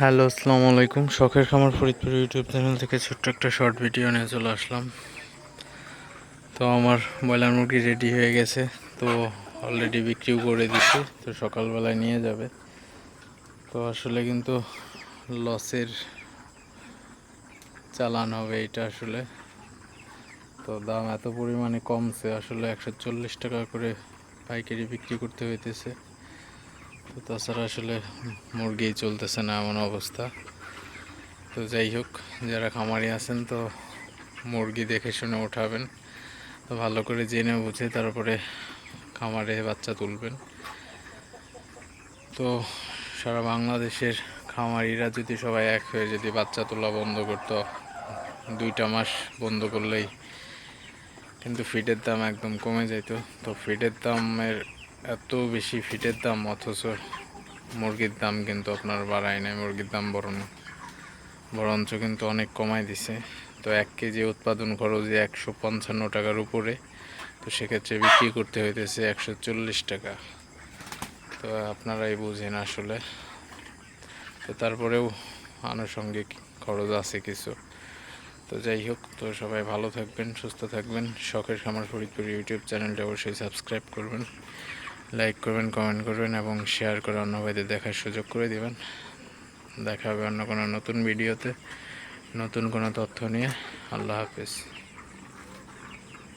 Hello, আসসালামু আলাইকুম। শখের খামার ফরিদপুর ইউটিউব চ্যানেল থেকে ছোট্ট একটা শর্ট ভিডিও নিয়ে চলে আসলাম। তো আমার ব্রয়লার মুরগি রেডি হয়ে গেছে। তো অলরেডি বিক্রিও করে দিচ্ছে তো সকালবেলায় নিয়ে যাবে। তো আসলে কিন্তু লসের চালান হবে এটা আসলে। তো দাম এত পরিমাণে কমছে, আসলে একশো চল্লিশ টাকা করে পাইকারি বিক্রি করতে হইতেছে। তো তাছাড়া আসলে মুরগি চলতেছে না এমন অবস্থা। তো যাই হোক, যারা খামারি আছেন তো মুরগি দেখে শুনে উঠাবেন। তো ভালো করে জেনে বুঝে তারপরে খামারে বাচ্চা তুলবেন। তো সারা বাংলাদেশের খামারিরা যদি সবাই এক হয়ে যদি বাচ্চা তোলা বন্ধ করতো, দুইটা মাস বন্ধ করলেই কিন্তু ফিডের দাম একদম কমে যেত তো ফিডের দামের এত বেশি ফিটের দাম, অথচ মুরগির দাম কিন্তু আপনার বাড়ায় নাই, মুরগির দাম বরং বরঞ্চ কিন্তু অনেক কমাই দিছে। তো এক কেজি উৎপাদন খরচ একশো পঞ্চান্ন টাকার উপরে, তো সেক্ষেত্রে বিক্রি করতে হইতেছে একশো চল্লিশ টাকা। তো আপনারাই বুঝেন আসলে। তো তারপরেও আনুষঙ্গিক খরচ আছে কিছু। তো যাই হোক, তো সবাই ভালো থাকবেন, সুস্থ থাকবেন। শখের খামার ফরিদপুর ইউটিউব চ্যানেলটা অবশ্যই সাবস্ক্রাইব করবেন। লাইক করবেন কমেন্ট করবেন এবং শেয়ার করে অন্য ভাইদের দেখার সুযোগ করে দিবেন। দেখা হবে অন্য কোনো নতুন ভিডিওতে নতুন কোনো তথ্য নিয়ে। আল্লাহ হাফিজ।